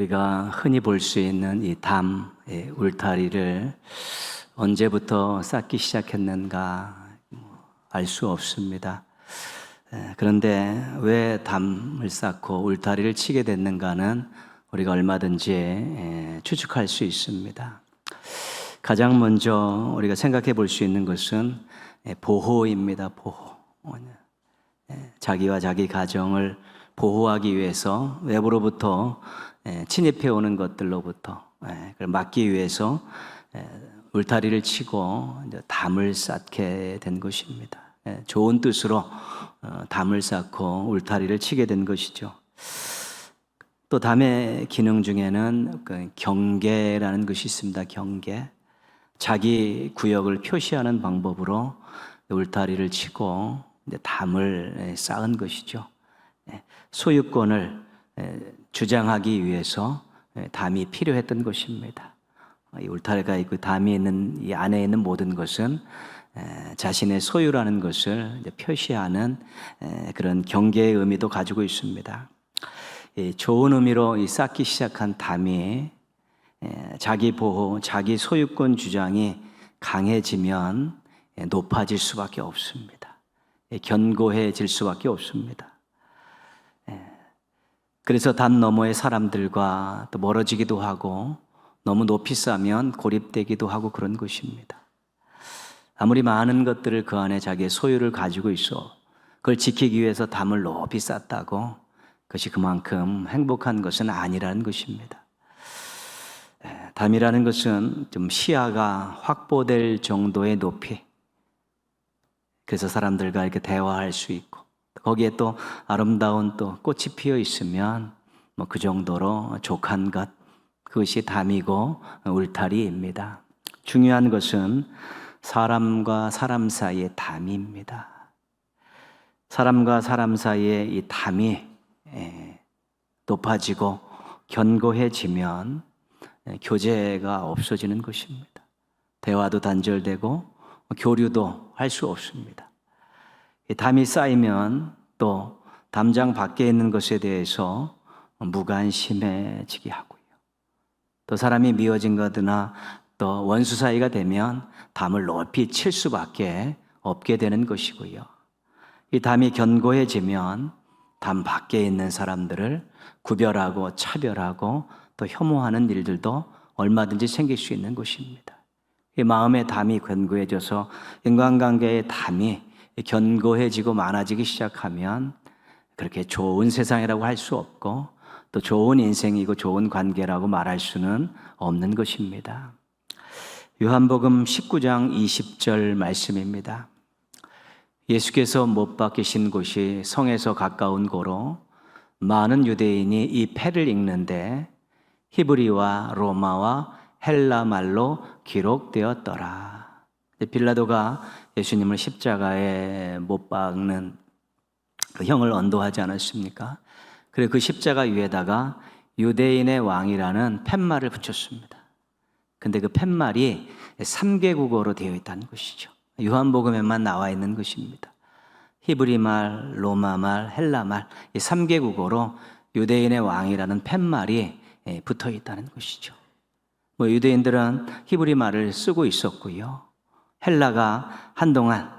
우리가 흔히 볼 수 있는 이 담, 예, 울타리를 언제부터 쌓기 시작했는가 알 수 없습니다. 예, 그런데 왜 담을 쌓고 울타리를 치게 됐는가는 우리가 얼마든지 예, 추측할 수 있습니다. 가장 먼저 우리가 생각해 볼 수 있는 것은 예, 보호입니다. 보호. 예, 자기와 자기 가정을 보호하기 위해서 외부로부터 예, 침입해 오는 것들로부터 예, 막기 위해서 예, 울타리를 치고 담을 쌓게 된 것입니다. 예, 좋은 뜻으로 어, 담을 쌓고 울타리를 치게 된 것이죠. 또 담의 기능 중에는 그 경계라는 것이 있습니다. 경계. 자기 구역을 표시하는 방법으로 울타리를 치고 담을 예, 쌓은 것이죠. 예, 소유권을 예, 주장하기 위해서 예, 담이 필요했던 것입니다. 이 울타리가 있고 담이 있는 이 안에 있는 모든 것은 에, 자신의 소유라는 것을 표시하는 에, 그런 경계의 의미도 가지고 있습니다. 이 좋은 의미로 이 쌓기 시작한 담이 에, 자기 보호, 자기 소유권 주장이 강해지면 에, 높아질 수밖에 없습니다. 에, 견고해질 수밖에 없습니다. 에, 그래서 담 너머의 사람들과 또 멀어지기도 하고 너무 높이 쌓으면 고립되기도 하고 그런 것입니다. 아무리 많은 것들을 그 안에 자기의 소유를 가지고 있어 그걸 지키기 위해서 담을 높이 쌓다고 그것이 그만큼 행복한 것은 아니라는 것입니다. 에, 담이라는 것은 좀 시야가 확보될 정도의 높이 그래서 사람들과 이렇게 대화할 수 있고 거기에 또 아름다운 또 꽃이 피어 있으면 뭐 그 정도로 족한 것 그것이 담이고 울타리입니다. 중요한 것은 사람과 사람 사이의 담입니다. 사람과 사람 사이의 이 담이 예, 높아지고 견고해지면 예, 교제가 없어지는 것입니다. 대화도 단절되고 교류도 할 수 없습니다. 이 담이 쌓이면 또 담장 밖에 있는 것에 대해서 무관심해지게 하고요. 또 사람이 미워진 거드나 또 원수 사이가 되면 담을 높이 칠 수밖에 없게 되는 것이고요. 이 담이 견고해지면 담 밖에 있는 사람들을 구별하고 차별하고 또 혐오하는 일들도 얼마든지 생길 수 있는 것입니다. 이 마음의 담이 견고해져서 인간관계의 담이 견고해지고 많아지기 시작하면 그렇게 좋은 세상이라고 할 수 없고 또 좋은 인생이고 좋은 관계라고 말할 수는 없는 것입니다. 요한복음 19장 20절 말씀입니다. 예수께서 못 박히신 곳이 성에서 가까운 고로 많은 유대인이 이 패를 읽는데 히브리와 로마와 헬라 말로 기록되었더라. 빌라도가 예수님을 십자가에 못 박는 그 형을 언도하지 않았습니까? 그리고 그 십자가 위에다가 유대인의 왕이라는 팻말을 붙였습니다. 근데 그 팻말이 3개국어로 되어 있다는 것이죠. 요한복음에만 나와 있는 것입니다. 히브리 말, 로마 말, 헬라 말, 이 3개국어로 유대인의 왕이라는 팻말이 예, 붙어 있다는 것이죠. 뭐 유대인들은 히브리 말을 쓰고 있었고요. 헬라가 한동안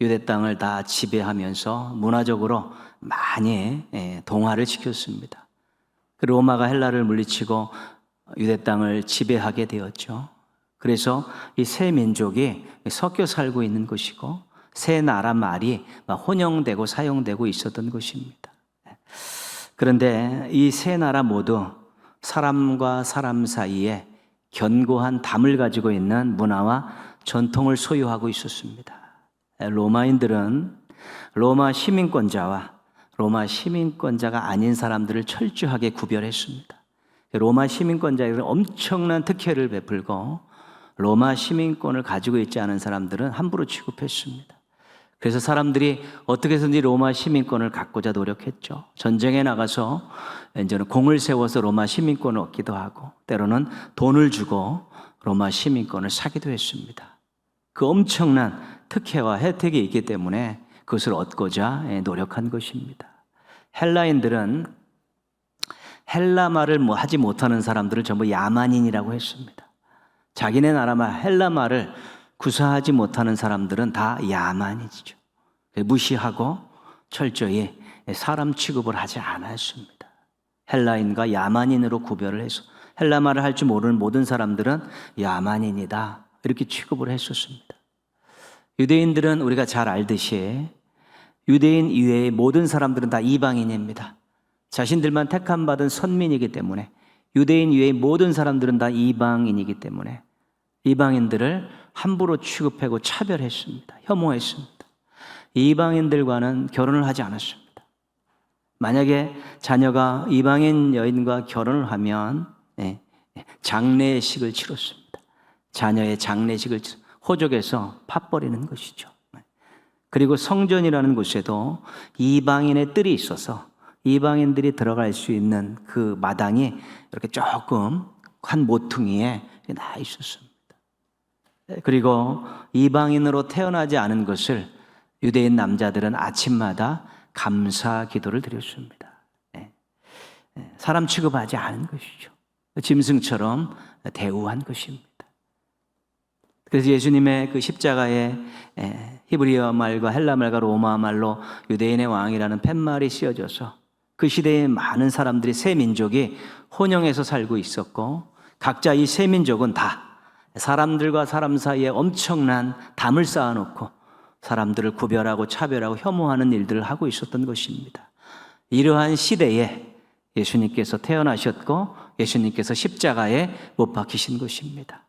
유대 땅을 다 지배하면서 문화적으로 많이 예, 동화를 시켰습니다. 그 로마가 헬라를 물리치고 유대 땅을 지배하게 되었죠. 그래서 이 세 민족이 섞여 살고 있는 것이고 세 나라 말이 혼용되고 사용되고 있었던 것입니다. 그런데 이 세 나라 모두 사람과 사람 사이에 견고한 담을 가지고 있는 문화와 전통을 소유하고 있었습니다. 로마인들은 로마 시민권자와 로마 시민권자가 아닌 사람들을 철저하게 구별했습니다. 로마 시민권자에게 엄청난 특혜를 베풀고 로마 시민권을 가지고 있지 않은 사람들은 함부로 취급했습니다. 그래서 사람들이 어떻게 해서든지 로마 시민권을 갖고자 노력했죠. 전쟁에 나가서 이제는 공을 세워서 로마 시민권을 얻기도 하고 때로는 돈을 주고 로마 시민권을 사기도 했습니다. 그 엄청난 특혜와 혜택이 있기 때문에 그것을 얻고자 노력한 것입니다. 헬라인들은 헬라 말을 뭐 하지 못하는 사람들을 전부 야만인이라고 했습니다. 자기네 나라 말 헬라 말을 구사하지 못하는 사람들은 다 야만이죠. 무시하고 철저히 사람 취급을 하지 않았습니다. 헬라인과 야만인으로 구별을 해서 헬라 말을 할 줄 모르는 모든 사람들은 야만인이다. 이렇게 취급을 했었습니다. 유대인들은 우리가 잘 알듯이 유대인 이외의 모든 사람들은 다 이방인입니다. 자신들만 택함 받은 선민이기 때문에 유대인 이외의 모든 사람들은 다 이방인이기 때문에 이방인들을 함부로 취급하고 차별했습니다. 혐오했습니다. 이방인들과는 결혼을 하지 않았습니다. 만약에 자녀가 이방인 여인과 결혼을 하면 예, 장례식을 치렀습니다. 자녀의 장례식을 치- 호족에서 팥버리는 것이죠. 그리고 성전이라는 곳에도 이방인의 뜰이 있어서 이방인들이 들어갈 수 있는 그 마당이 이렇게 조금 한 모퉁이에 나 있었습니다. 그리고 이방인으로 태어나지 않은 것을 유대인 남자들은 아침마다 감사 기도를 드렸습니다. 예. 예, 사람 취급하지 않은 것이죠. 짐승처럼 대우한 것입니다. 그래서 예수님의 그 십자가에 에, 히브리어 말과 헬라 말과 로마 말로 유대인의 왕이라는 팻말이 씌어져서 그 시대에 많은 사람들이 세 민족이 혼영해서 살고 있었고 각자 이 세 민족은 다 사람들과 사람 사이에 엄청난 담을 쌓아놓고 사람들을 구별하고 차별하고 혐오하는 일들을 하고 있었던 것입니다. 이러한 시대에 예수님께서 태어나셨고 예수님께서 십자가에 못 박히신 것입니다.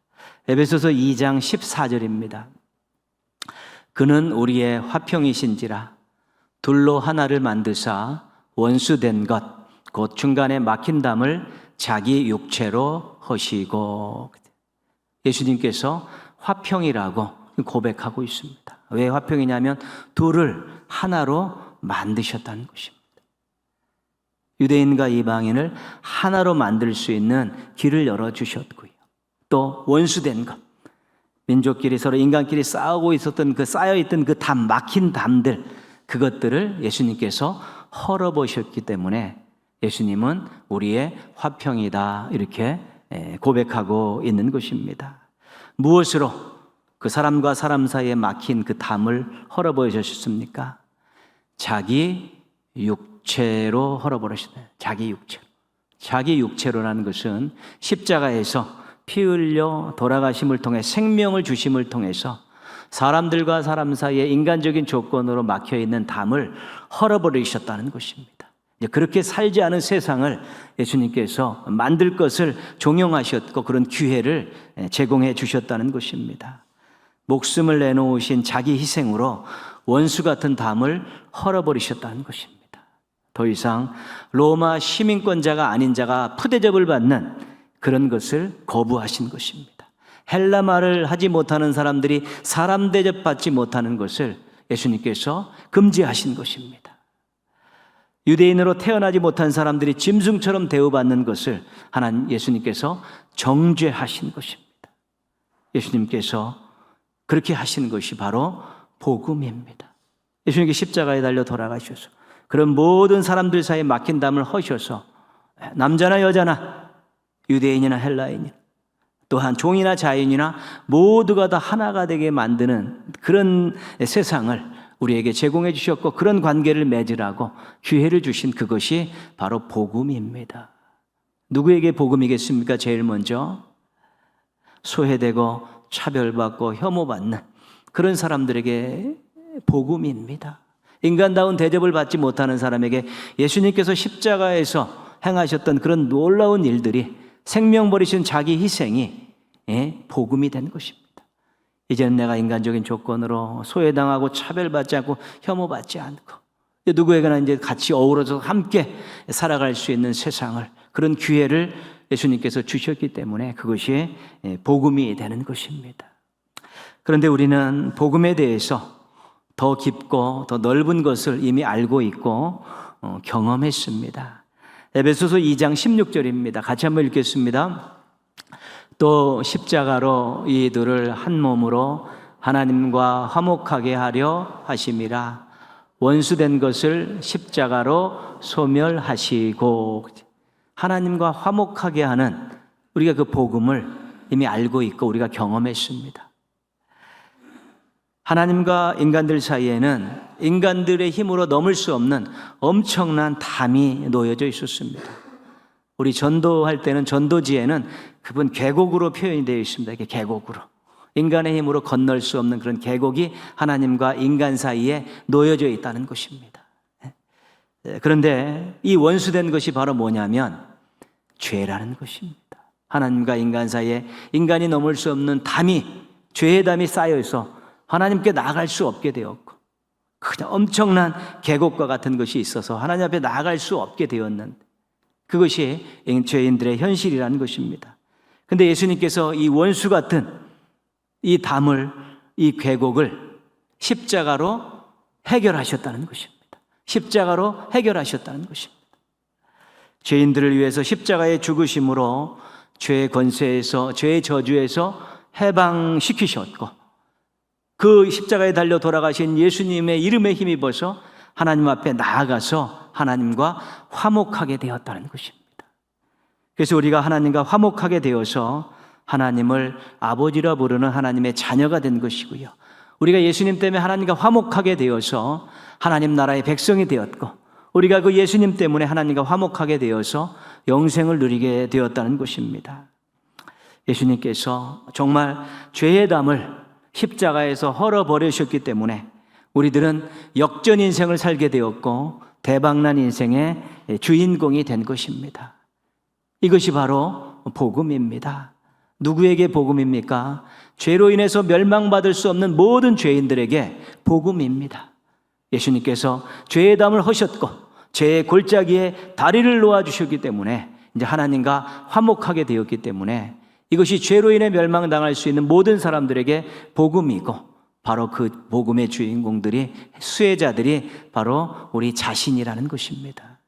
에베소서 2장 14절입니다. 그는 우리의 화평이신지라 둘로 하나를 만드사 원수된 것 곧 중간에 막힌 담을 자기 육체로 허시고 예수님께서 화평이라고 고백하고 있습니다. 왜 화평이냐면 둘을 하나로 만드셨다는 것입니다. 유대인과 이방인을 하나로 만들 수 있는 길을 열어 주셨고요. 또 원수된 것, 민족끼리 서로 인간끼리 싸우고 있었던 그 쌓여있던 그 담, 막힌 담들, 그것들을 예수님께서 헐어보셨기 때문에 예수님은 우리의 화평이다. 이렇게 예, 고백하고 있는 것입니다. 무엇으로 그 사람과 사람 사이에 막힌 그 담을 헐어보셨습니까? 자기 육체로 헐어버리시네. 자기 육체로. 자기 육체로라는 것은 십자가에서 피 흘려 돌아가심을 통해 생명을 주심을 통해서 사람들과 사람 사이에 인간적인 조건으로 막혀 있는 담을 헐어버리셨다는 것입니다. 그렇게 살지 않은 세상을 예수님께서 만들 것을 종용하셨고 그런 기회를 제공해 주셨다는 것입니다. 목숨을 내놓으신 자기 희생으로 원수 같은 담을 헐어버리셨다는 것입니다. 더 이상 로마 시민권자가 아닌 자가 푸대접을 받는 그런 것을 거부하신 것입니다. 헬라 말을 하지 못하는 사람들이 사람 대접 받지 못하는 것을 예수님께서 금지하신 것입니다. 유대인으로 태어나지 못한 사람들이 짐승처럼 대우받는 것을 하나님 예수님께서 정죄하신 것입니다. 예수님께서 그렇게 하신 것이 바로 복음입니다. 예수님께 십자가에 달려 돌아가셔서 그런 모든 사람들 사이에 막힌 담을 허셔서 남자나 여자나 유대인이나 헬라인이나 또한 종이나 자인이나 모두가 다 하나가 되게 만드는 그런 세상을 우리에게 제공해 주셨고 그런 관계를 맺으라고 기회를 주신 그것이 바로 복음입니다. 누구에게 복음이겠습니까? 제일 먼저 소외되고 차별받고 혐오받는 그런 사람들에게 복음입니다. 인간다운 대접을 받지 못하는 사람에게 예수님께서 십자가에서 행하셨던 그런 놀라운 일들이 생명 버리신 자기 희생이 예, 복음이 된 것입니다. 이제는 내가 인간적인 조건으로 소외당하고 차별받지 않고 혐오받지 않고 누구에게나 이제 같이 어우러져 함께 살아갈 수 있는 세상을 그런 기회를 예수님께서 주셨기 때문에 그것이 예, 복음이 되는 것입니다. 그런데 우리는 복음에 대해서 더 깊고 더 넓은 것을 이미 알고 있고 어, 경험했습니다. 에베소서 2장 16절입니다. 같이 한번 읽겠습니다. 또 십자가로 이들을 한 몸으로 하나님과 화목하게 하려 하심이라 원수된 것을 십자가로 소멸하시고 하나님과 화목하게 하는 우리가 그 복음을 이미 알고 있고 우리가 경험했습니다. 하나님과 인간들 사이에는 인간들의 힘으로 넘을 수 없는 엄청난 담이 놓여져 있었습니다. 우리 전도할 때는 전도지에는 그분 계곡으로 표현이 되어 있습니다. 이게 계곡으로. 인간의 힘으로 건널 수 없는 그런 계곡이 하나님과 인간 사이에 놓여져 있다는 것입니다. 예, 그런데 이 원수된 것이 바로 뭐냐면 죄라는 것입니다. 하나님과 인간 사이에 인간이 넘을 수 없는 담이 죄의 담이 쌓여 있어 하나님께 나아갈 수 없게 되었고 그냥 엄청난 계곡과 같은 것이 있어서 하나님 앞에 나아갈 수 없게 되었는데 그것이 죄인들의 현실이라는 것입니다. 근데 예수님께서 이 원수 같은 이 담을 이 계곡을 십자가로 해결하셨다는 것입니다. 십자가로 해결하셨다는 것입니다. 죄인들을 위해서 십자가의 죽으심으로 죄의 권세에서 죄의 저주에서 해방시키셨고 그 십자가에 달려 돌아가신 예수님의 이름에 힘입어서 하나님 앞에 나아가서 하나님과 화목하게 되었다는 것입니다. 그래서 우리가 하나님과 화목하게 되어서 하나님을 아버지라 부르는 하나님의 자녀가 된 것이고요. 우리가 예수님 때문에 하나님과 화목하게 되어서 하나님 나라의 백성이 되었고 우리가 그 예수님 때문에 하나님과 화목하게 되어서 영생을 누리게 되었다는 것입니다. 예수님께서 정말 죄의 담을 십자가에서 헐어버리셨기 때문에 우리들은 역전 인생을 살게 되었고 대박난 인생의 주인공이 된 것입니다. 이것이 바로 복음입니다. 누구에게 복음입니까? 죄로 인해서 멸망받을 수 없는 모든 죄인들에게 복음입니다. 예수님께서 죄의 담을 허셨고 죄의 골짜기에 다리를 놓아 주셨기 때문에 이제 하나님과 화목하게 되었기 때문에 이것이 죄로 인해 멸망당할 수 있는 모든 사람들에게 복음이고 바로 그 복음의 주인공들이 수혜자들이 바로 우리 자신이라는 것입니다.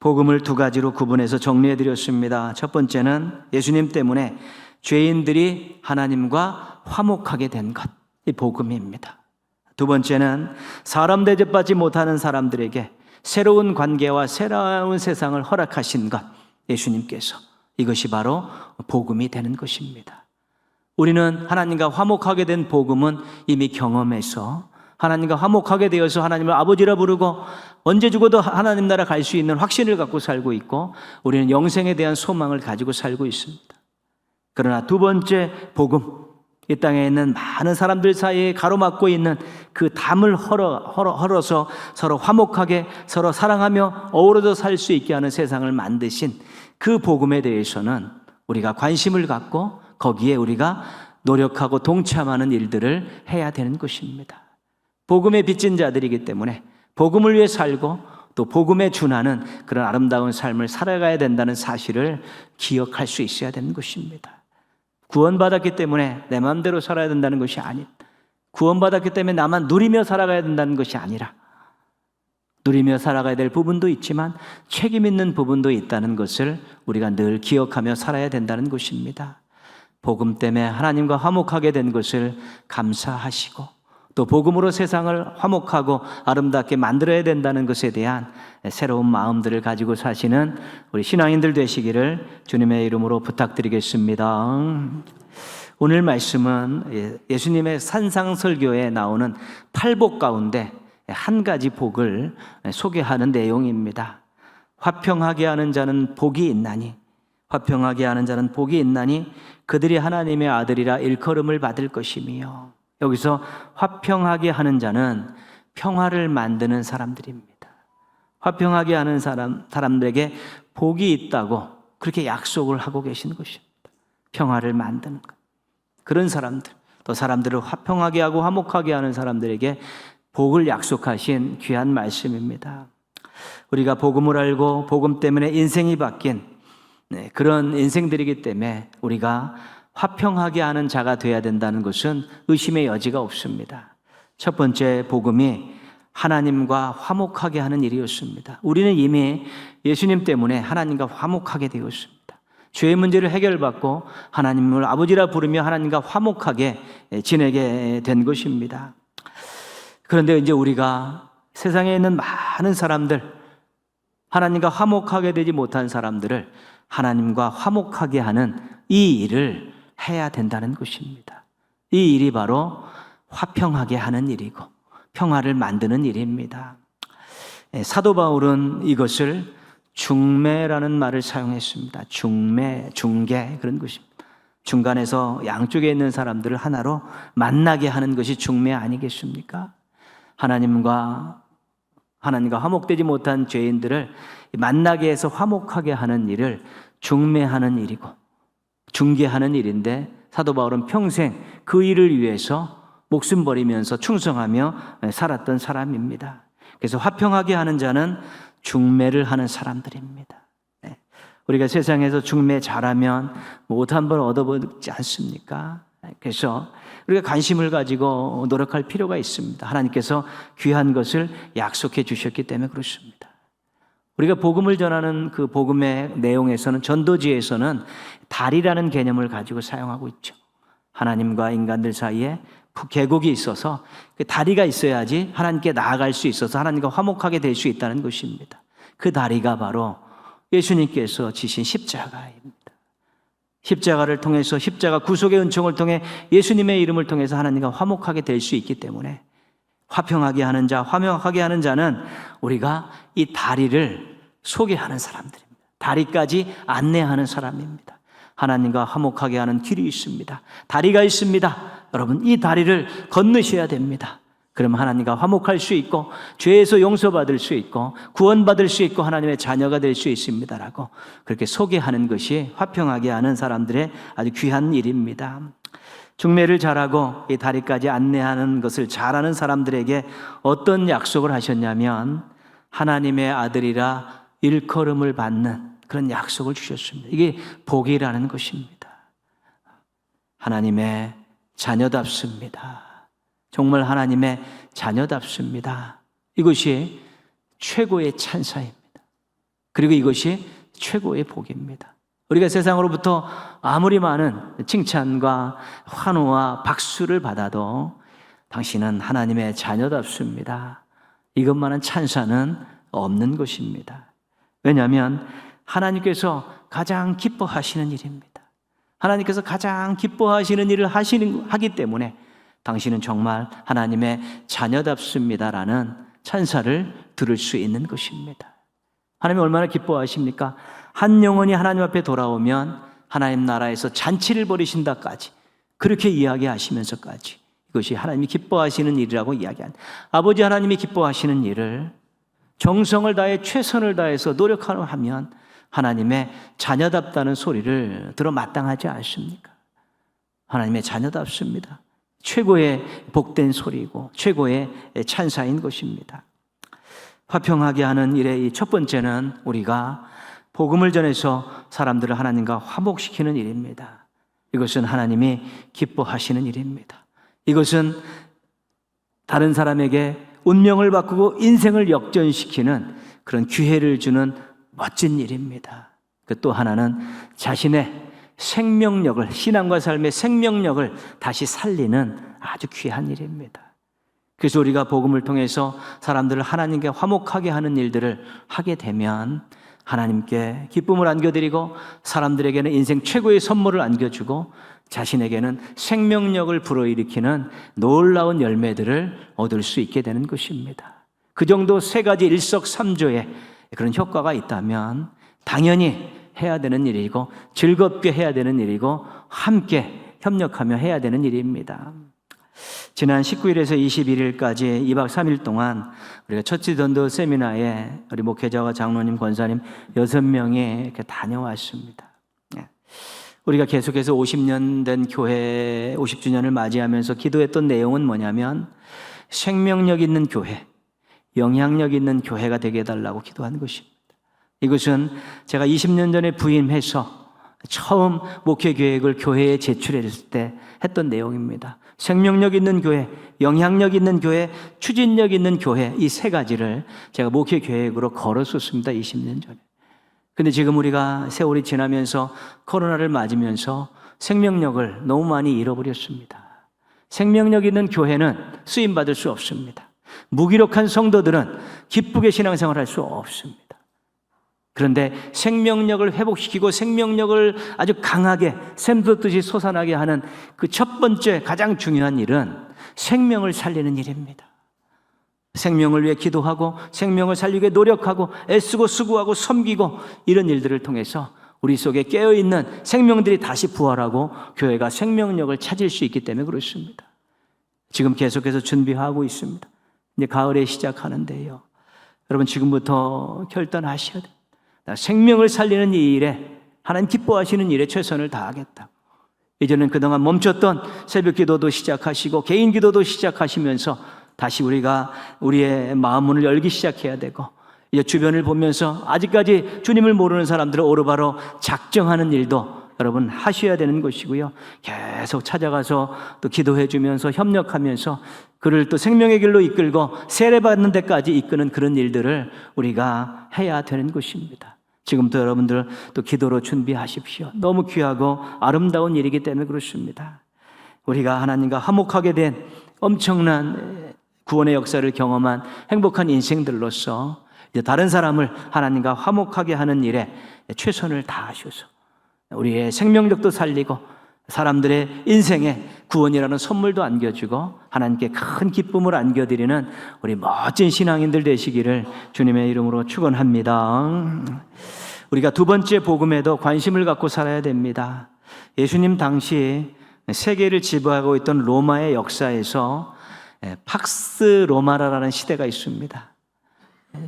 복음을 두 가지로 구분해서 정리해 드렸습니다. 첫 번째는 예수님 때문에 죄인들이 하나님과 화목하게 된 것. 이 복음입니다. 두 번째는 사람 대접받지 못하는 사람들에게 새로운 관계와 새로운 세상을 허락하신 것. 예수님께서. 이것이 바로 복음이 되는 것입니다. 우리는 하나님과 화목하게 된 복음은 이미 경험해서 하나님과 화목하게 되어서 하나님을 아버지라 부르고 언제 죽어도 하나님 나라 갈 수 있는 확신을 갖고 살고 있고 우리는 영생에 대한 소망을 가지고 살고 있습니다. 그러나 두 번째 복음, 이 땅에 있는 많은 사람들 사이에 가로막고 있는 그 담을 헐어, 헐어, 헐어서 서로 화목하게 서로 사랑하며 어우러져 살 수 있게 하는 세상을 만드신 그 복음에 대해서는 우리가 관심을 갖고 거기에 우리가 노력하고 동참하는 일들을 해야 되는 것입니다. 복음의 빚진 자들이기 때문에 복음을 위해 살고 또 복음에 준하는 그런 아름다운 삶을 살아가야 된다는 사실을 기억할 수 있어야 되는 것입니다. 구원받았기 때문에 내 마음대로 살아야 된다는 것이 아닌 구원받았기 때문에 나만 누리며 살아가야 된다는 것이 아니라 누리며 살아가야 될 부분도 있지만 책임 있는 부분도 있다는 것을 우리가 늘 기억하며 살아야 된다는 것입니다. 복음 때문에 하나님과 화목하게 된 것을 감사하시고 또 복음으로 세상을 화목하고 아름답게 만들어야 된다는 것에 대한 새로운 마음들을 가지고 사시는 우리 신앙인들 되시기를 주님의 이름으로 부탁드리겠습니다. 오늘 말씀은 예수님의 산상설교에 나오는 팔복 가운데 한 가지 복을 소개하는 내용입니다. 화평하게 하는 자는 복이 있나니 화평하게 하는 자는 복이 있나니 그들이 하나님의 아들이라 일컬음을 받을 것이며 여기서 화평하게 하는 자는 평화를 만드는 사람들입니다. 화평하게 하는 사람, 사람들에게 복이 있다고 그렇게 약속을 하고 계신 것입니다. 평화를 만드는 것. 그런 사람들, 또 사람들을 화평하게 하고 화목하게 하는 사람들에게 복을 약속하신 귀한 말씀입니다. 우리가 복음을 알고 복음 때문에 인생이 바뀐 네, 그런 인생들이기 때문에 우리가 화평하게 하는 자가 되어야 된다는 것은 의심의 여지가 없습니다. 첫 번째 복음이 하나님과 화목하게 하는 일이었습니다. 우리는 이미 예수님 때문에 하나님과 화목하게 되었습니다. 죄의 문제를 해결받고 하나님을 아버지라 부르며 하나님과 화목하게 지내게 된 것입니다. 그런데 이제 우리가 세상에 있는 많은 사람들, 하나님과 화목하게 되지 못한 사람들을 하나님과 화목하게 하는 이 일을 해야 된다는 것입니다. 이 일이 바로 화평하게 하는 일이고 평화를 만드는 일입니다. 예, 사도 바울은 이것을 중매라는 말을 사용했습니다. 중매, 중개 그런 것입니다. 중간에서 양쪽에 있는 사람들을 하나로 만나게 하는 것이 중매 아니겠습니까? 하나님과 하나님과 화목되지 못한 죄인들을 만나게 해서 화목하게 하는 일을 중매하는 일이고 중개하는 일인데 사도 바울은 평생 그 일을 위해서 목숨 버리면서 충성하며 살았던 사람입니다. 그래서 화평하게 하는 자는 중매를 하는 사람들입니다. 네. 우리가 세상에서 중매 잘하면 못한번 얻어보지 않습니까? 그래서 우리가 관심을 가지고 노력할 필요가 있습니다. 하나님께서 귀한 것을 약속해 주셨기 때문에 그렇습니다. 우리가 복음을 전하는 그 복음의 내용에서는 전도지에서는 달이라는 개념을 가지고 사용하고 있죠. 하나님과 인간들 사이에 계곡이 있어서 그 다리가 있어야지 하나님께 나아갈 수 있어서 하나님과 화목하게 될 수 있다는 것입니다. 그 다리가 바로 예수님께서 지신 십자가입니다. 십자가를 통해서 십자가 구속의 은총을 통해 예수님의 이름을 통해서 하나님과 화목하게 될 수 있기 때문에 화평하게 하는 자, 화평하게 하는 자는 우리가 이 다리를 소개하는 사람들입니다. 다리까지 안내하는 사람입니다. 하나님과 화목하게 하는 길이 있습니다. 다리가 있습니다. 여러분, 이 다리를 건너셔야 됩니다. 그럼 하나님과 화목할 수 있고, 죄에서 용서받을 수 있고, 구원받을 수 있고, 하나님의 자녀가 될 수 있습니다라고 그렇게 소개하는 것이 화평하게 하는 사람들의 아주 귀한 일입니다. 중매를 잘하고 이 다리까지 안내하는 것을 잘하는 사람들에게 어떤 약속을 하셨냐면, 하나님의 아들이라 일컬음을 받는 그런 약속을 주셨습니다. 이게 복이라는 것입니다. 하나님의 자녀답습니다. 정말 하나님의 자녀답습니다. 이것이 최고의 찬사입니다. 그리고 이것이 최고의 복입니다. 우리가 세상으로부터 아무리 많은 칭찬과 환호와 박수를 받아도 당신은 하나님의 자녀답습니다. 이것만한 찬사는 없는 것입니다. 왜냐하면 하나님께서 가장 기뻐하시는 일입니다. 하나님께서 가장 기뻐하시는 일을 하시는, 하기 때문에 당신은 정말 하나님의 자녀답습니다라는 찬사를 들을 수 있는 것입니다. 하나님 얼마나 기뻐하십니까? 한 영혼이 하나님 앞에 돌아오면 하나님 나라에서 잔치를 벌이신다까지 그렇게 이야기하시면서까지 이것이 하나님이 기뻐하시는 일이라고 이야기한 아버지 하나님이 기뻐하시는 일을 정성을 다해 최선을 다해서 노력하면 하나님의 자녀답다는 소리를 들어 마땅하지 않습니까? 하나님의 자녀답습니다. 최고의 복된 소리고 최고의 찬사인 것입니다. 화평하게 하는 일의 첫 번째는 우리가 복음을 전해서 사람들을 하나님과 화목시키는 일입니다. 이것은 하나님이 기뻐하시는 일입니다. 이것은 다른 사람에게 운명을 바꾸고 인생을 역전시키는 그런 기회를 주는 멋진 일입니다. 그 또 하나는 자신의 생명력을, 신앙과 삶의 생명력을 다시 살리는 아주 귀한 일입니다. 그래서 우리가 복음을 통해서 사람들을 하나님께 화목하게 하는 일들을 하게 되면 하나님께 기쁨을 안겨드리고 사람들에게는 인생 최고의 선물을 안겨주고 자신에게는 생명력을 불어일으키는 놀라운 열매들을 얻을 수 있게 되는 것입니다. 그 정도 세 가지 일석삼조의 그런 효과가 있다면 당연히 해야 되는 일이고 즐겁게 해야 되는 일이고 함께 협력하며 해야 되는 일입니다. 지난 19일에서 21일까지 2박 3일 동안 우리가 전도 세미나에 우리 목회자와 장로님, 권사님 6명이 이렇게 다녀왔습니다. 예. 우리가 계속해서 50년 된 교회 50주년을 맞이하면서 기도했던 내용은 뭐냐면 생명력 있는 교회, 영향력 있는 교회가 되게 해달라고 기도한 것입니다. 이것은 제가 20년 전에 부임해서 처음 목회 계획을 교회에 제출했을 때 했던 내용입니다. 생명력 있는 교회, 영향력 있는 교회, 추진력 있는 교회 이 세 가지를 제가 목회 계획으로 걸었었습니다. 20년 전에. 근데 지금 우리가 세월이 지나면서 코로나를 맞으면서 생명력을 너무 많이 잃어버렸습니다. 생명력 있는 교회는 쓰임 받을 수 없습니다. 무기력한 성도들은 기쁘게 신앙생활 할수 없습니다. 그런데 생명력을 회복시키고 생명력을 아주 강하게 샘솟듯이 솟아나게 하는 그 첫 번째 가장 중요한 일은 생명을 살리는 일입니다. 생명을 위해 기도하고 생명을 살리기 위해 노력하고 애쓰고 수고하고 섬기고 이런 일들을 통해서 우리 속에 깨어 있는 생명들이 다시 부활하고 교회가 생명력을 찾을 수 있기 때문에 그렇습니다. 지금 계속해서 준비하고 있습니다. 이제 가을에 시작하는데요. 여러분 지금부터 결단하셔야 돼요. 나 생명을 살리는 이 일에 하나님 기뻐하시는 일에 최선을 다하겠다. 이제는 그동안 멈췄던 새벽 기도도 시작하시고 개인 기도도 시작하시면서 다시 우리가 우리의 마음 문을 열기 시작해야 되고 이제 주변을 보면서 아직까지 주님을 모르는 사람들을 오르바로 작정하는 일도 여러분 하셔야 되는 것이고요. 계속 찾아가서 또 기도해 주면서 협력하면서 그를 또 생명의 길로 이끌고 세례받는 데까지 이끄는 그런 일들을 우리가 해야 되는 것입니다. 지금부터 여러분들 또 기도로 준비하십시오. 너무 귀하고 아름다운 일이기 때문에 그렇습니다. 우리가 하나님과 화목하게 된 엄청난 구원의 역사를 경험한 행복한 인생들로서 이제 다른 사람을 하나님과 화목하게 하는 일에 최선을 다하셔서 우리의 생명력도 살리고 사람들의 인생에 구원이라는 선물도 안겨주고 하나님께 큰 기쁨을 안겨드리는 우리 멋진 신앙인들 되시기를 주님의 이름으로 축원합니다. 우리가 두 번째 복음에도 관심을 갖고 살아야 됩니다. 예수님 당시 세계를 지배하고 있던 로마의 역사에서 팍스 로마라라는 시대가 있습니다.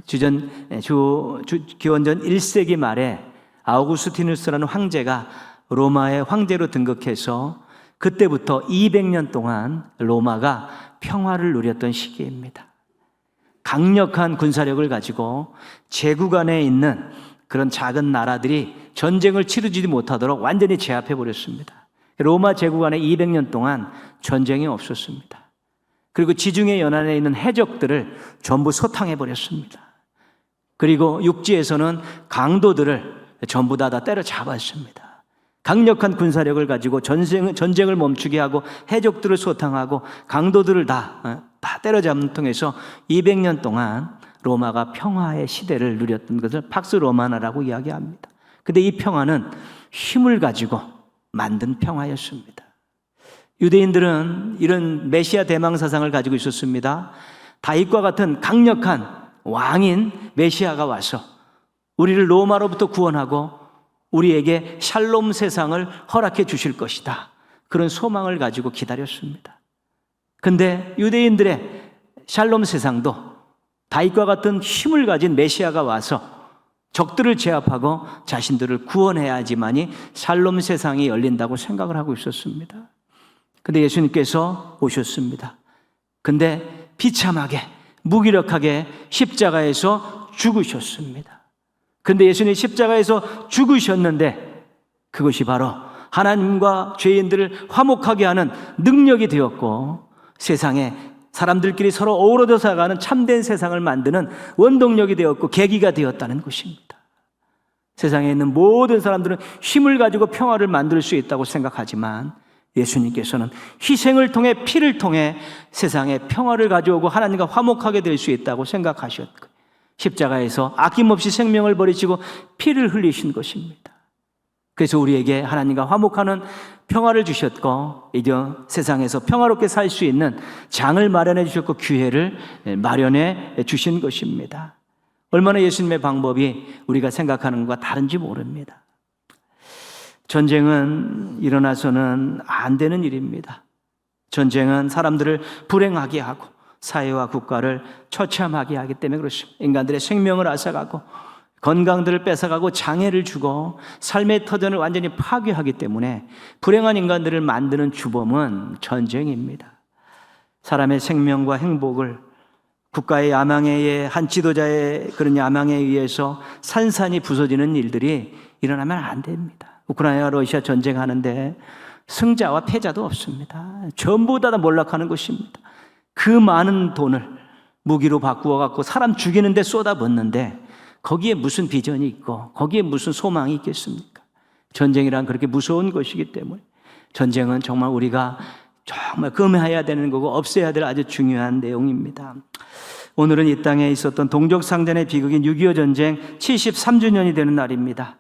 주전 주, 주 기원전 1세기 말에 아우구스티누스라는 황제가 로마의 황제로 등극해서 그때부터 200년 동안 로마가 평화를 누렸던 시기입니다. 강력한 군사력을 가지고 제국 안에 있는 그런 작은 나라들이 전쟁을 치르지 못하도록 완전히 제압해 버렸습니다. 로마 제국 안에 200년 동안 전쟁이 없었습니다. 그리고 지중해 연안에 있는 해적들을 전부 소탕해 버렸습니다. 그리고 육지에서는 강도들을 전부 다, 다 때려잡았습니다. 강력한 군사력을 가지고 전쟁, 전쟁을 멈추게 하고 해적들을 소탕하고 강도들을 다, 어, 다 때려잡는 통해서 200년 동안 로마가 평화의 시대를 누렸던 것을 팍스 로마나라고 이야기합니다. 근데 이 평화는 힘을 가지고 만든 평화였습니다. 유대인들은 이런 메시아 대망 사상을 가지고 있었습니다. 다윗과 같은 강력한 왕인 메시아가 와서 우리를 로마로부터 구원하고 우리에게 샬롬 세상을 허락해 주실 것이다. 그런 소망을 가지고 기다렸습니다. 근데 유대인들의 샬롬 세상도 다윗과 같은 힘을 가진 메시아가 와서 적들을 제압하고 자신들을 구원해야지만이 샬롬 세상이 열린다고 생각을 하고 있었습니다. 근데 예수님께서 오셨습니다. 근데 비참하게 무기력하게 십자가에서 죽으셨습니다. 근데 예수님 십자가에서 죽으셨는데 그것이 바로 하나님과 죄인들을 화목하게 하는 능력이 되었고 세상에 사람들끼리 서로 어우러져 살아가는 참된 세상을 만드는 원동력이 되었고 계기가 되었다는 것입니다. 세상에 있는 모든 사람들은 힘을 가지고 평화를 만들 수 있다고 생각하지만 예수님께서는 희생을 통해 피를 통해 세상에 평화를 가져오고 하나님과 화목하게 될 수 있다고 생각하셨고 십자가에서 아낌없이 생명을 버리시고 피를 흘리신 것입니다. 그래서 우리에게 하나님과 화목하는 평화를 주셨고 이제 세상에서 평화롭게 살 수 있는 장을 마련해 주셨고 기회를 마련해 주신 것입니다. 얼마나 예수님의 방법이 우리가 생각하는 것과 다른지 모릅니다. 전쟁은 일어나서는 안 되는 일입니다. 전쟁은 사람들을 불행하게 하고 사회와 국가를 처참하게 하기 때문에 그렇습니다. 인간들의 생명을 앗아가고 건강들을 뺏어가고 장애를 주고 삶의 터전을 완전히 파괴하기 때문에 불행한 인간들을 만드는 주범은 전쟁입니다. 사람의 생명과 행복을 국가의 야망에 한 지도자의 그런 야망에 의해서 산산이 부서지는 일들이 일어나면 안 됩니다. 우크라이나 러시아 전쟁하는데 승자와 패자도 없습니다. 전부 다 몰락하는 것입니다. 그 많은 돈을 무기로 바꾸어 갖고 사람 죽이는데 쏟아붓는데 거기에 무슨 비전이 있고 거기에 무슨 소망이 있겠습니까? 전쟁이란 그렇게 무서운 것이기 때문에 전쟁은 정말 우리가 정말 금해야 되는 거고 없애야 될 아주 중요한 내용입니다. 오늘은 이 땅에 있었던 동족상전의 비극인 6.25 전쟁 73주년이 되는 날입니다.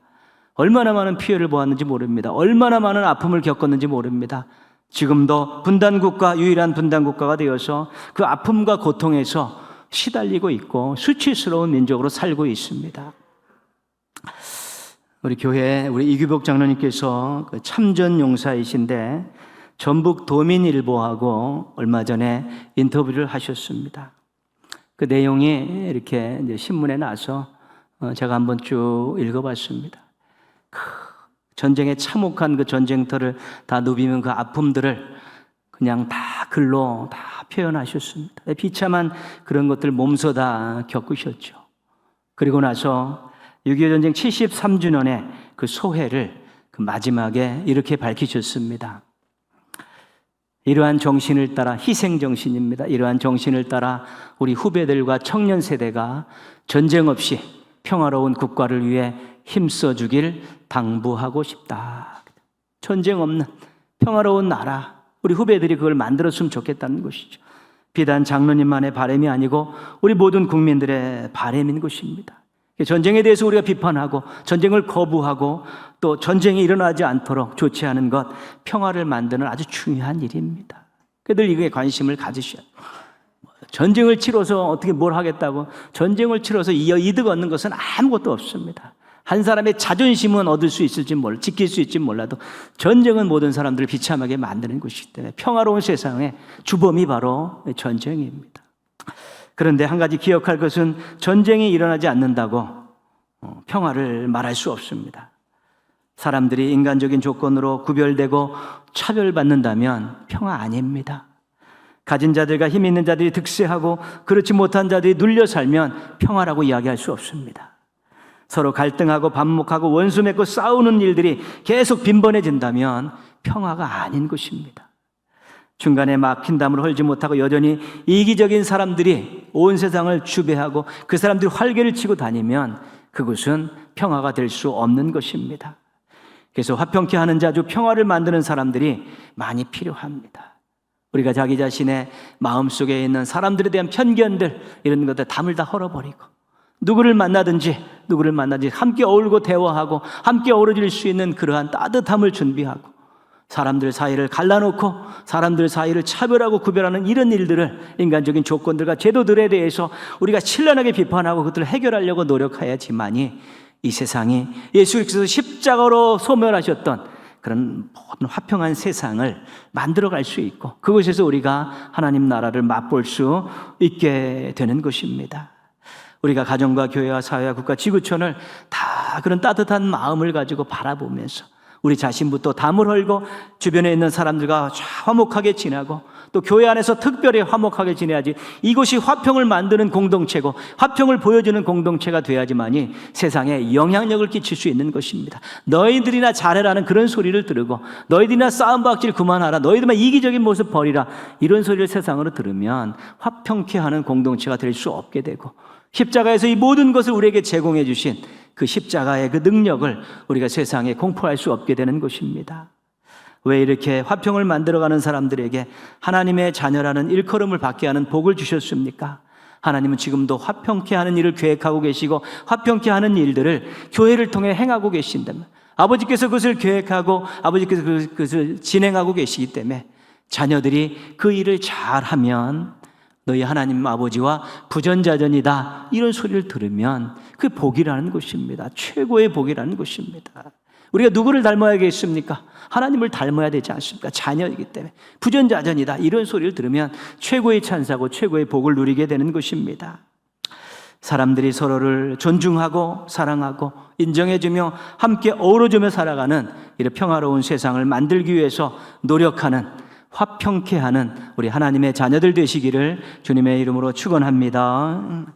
얼마나 많은 피해를 보았는지 모릅니다. 얼마나 많은 아픔을 겪었는지 모릅니다. 지금도 분단국가, 유일한 분단국가가 되어서 그 아픔과 고통에서 시달리고 있고 수치스러운 민족으로 살고 있습니다. 우리 교회 우리 이규복 장로님께서 그 참전 용사이신데 전북 도민일보하고 얼마 전에 인터뷰를 하셨습니다. 그 내용이 이렇게 신문에 나서 어, 제가 한번 쭉 읽어봤습니다. 그 전쟁의 참혹한 그 전쟁터를 다 누비면 그 아픔들을 그냥 다 글로 다 표현하셨습니다. 비참한 그런 것들 몸소 다 겪으셨죠. 그리고 나서 6.25 전쟁 73주년에 그 소회를 그 마지막에 이렇게 밝히셨습니다. 이러한 정신을 따라 희생 정신입니다. 이러한 정신을 따라 우리 후배들과 청년 세대가 전쟁 없이 평화로운 국가를 위해 힘써 주길 당부하고 싶다. 전쟁 없는 평화로운 나라 우리 후배들이 그걸 만들었으면 좋겠다는 것이죠. 비단 장로님만의 바람이 아니고 우리 모든 국민들의 바람인 것입니다. 전쟁에 대해서 우리가 비판하고 전쟁을 거부하고 또 전쟁이 일어나지 않도록 조치하는 것 평화를 만드는 아주 중요한 일입니다. 그들 이거에 관심을 가지셔야. 전쟁을 치러서 어떻게 뭘 하겠다고 전쟁을 치러서 이득 얻는 것은 아무것도 없습니다. 한 사람의 자존심은 얻을 수 있을지 몰라, 지킬 수 있을지 몰라도 전쟁은 모든 사람들을 비참하게 만드는 것이기 때문에 평화로운 세상의 주범이 바로 전쟁입니다. 그런데 한 가지 기억할 것은 전쟁이 일어나지 않는다고 어, 평화를 말할 수 없습니다. 사람들이 인간적인 조건으로 구별되고 차별받는다면 평화 아닙니다. 가진 자들과 힘 있는 자들이 득세하고 그렇지 못한 자들이 눌려 살면 평화라고 이야기할 수 없습니다. 서로 갈등하고 반목하고 원수 맺고 싸우는 일들이 계속 빈번해진다면 평화가 아닌 것입니다. 중간에 막힌 담을 헐지 못하고 여전히 이기적인 사람들이 온 세상을 주배하고 그 사람들이 활개를 치고 다니면 그것은 평화가 될 수 없는 것입니다. 그래서 화평케 하는 자주 평화를 만드는 사람들이 많이 필요합니다. 우리가 자기 자신의 마음속에 있는 사람들에 대한 편견들 이런 것들 담을 다 헐어버리고 누구를 만나든지 누구를 만나든지 함께 어울고 대화하고 함께 어우러질 수 있는 그러한 따뜻함을 준비하고 사람들 사이를 갈라놓고 사람들 사이를 차별하고 구별하는 이런 일들을 인간적인 조건들과 제도들에 대해서 우리가 신랄하게 비판하고 그것들을 해결하려고 노력해야지만이 이 세상이 예수께서 십자가로 소멸하셨던 그런 모든 화평한 세상을 만들어 갈 수 있고 그곳에서 우리가 하나님 나라를 맛볼 수 있게 되는 것입니다. 우리가 가정과 교회와 사회와 국가 지구촌을 다 그런 따뜻한 마음을 가지고 바라보면서 우리 자신부터 담을 헐고 주변에 있는 사람들과 화목하게 지내고 또 교회 안에서 특별히 화목하게 지내야지 이곳이 화평을 만드는 공동체고 화평을 보여주는 공동체가 돼야지만이 세상에 영향력을 끼칠 수 있는 것입니다. 너희들이나 잘해라는 그런 소리를 들으고 너희들이나 싸움박질 그만하라 너희들만 이기적인 모습 버리라 이런 소리를 세상으로 들으면 화평케 하는 공동체가 될 수 없게 되고 십자가에서 이 모든 것을 우리에게 제공해 주신 그 십자가의 그 능력을 우리가 세상에 공포할 수 없게 되는 것입니다. 왜 이렇게 화평을 만들어가는 사람들에게 하나님의 자녀라는 일컬음을 받게 하는 복을 주셨습니까? 하나님은 지금도 화평케 하는 일을 계획하고 계시고 화평케 하는 일들을 교회를 통해 행하고 계신다면 아버지께서 그것을 계획하고 아버지께서 그것을 진행하고 계시기 때문에 자녀들이 그 일을 잘하면 너희 하나님 아버지와 부전자전이다. 이런 소리를 들으면 그 복이라는 것입니다. 최고의 복이라는 것입니다. 우리가 누구를 닮아야겠습니까? 하나님을 닮아야 되지 않습니까? 자녀이기 때문에. 부전자전이다. 이런 소리를 들으면 최고의 찬사고 최고의 복을 누리게 되는 것입니다. 사람들이 서로를 존중하고 사랑하고 인정해주며 함께 어우러주며 살아가는 이런 평화로운 세상을 만들기 위해서 노력하는 화평케 하는 우리 하나님의 자녀들 되시기를 주님의 이름으로 축원합니다.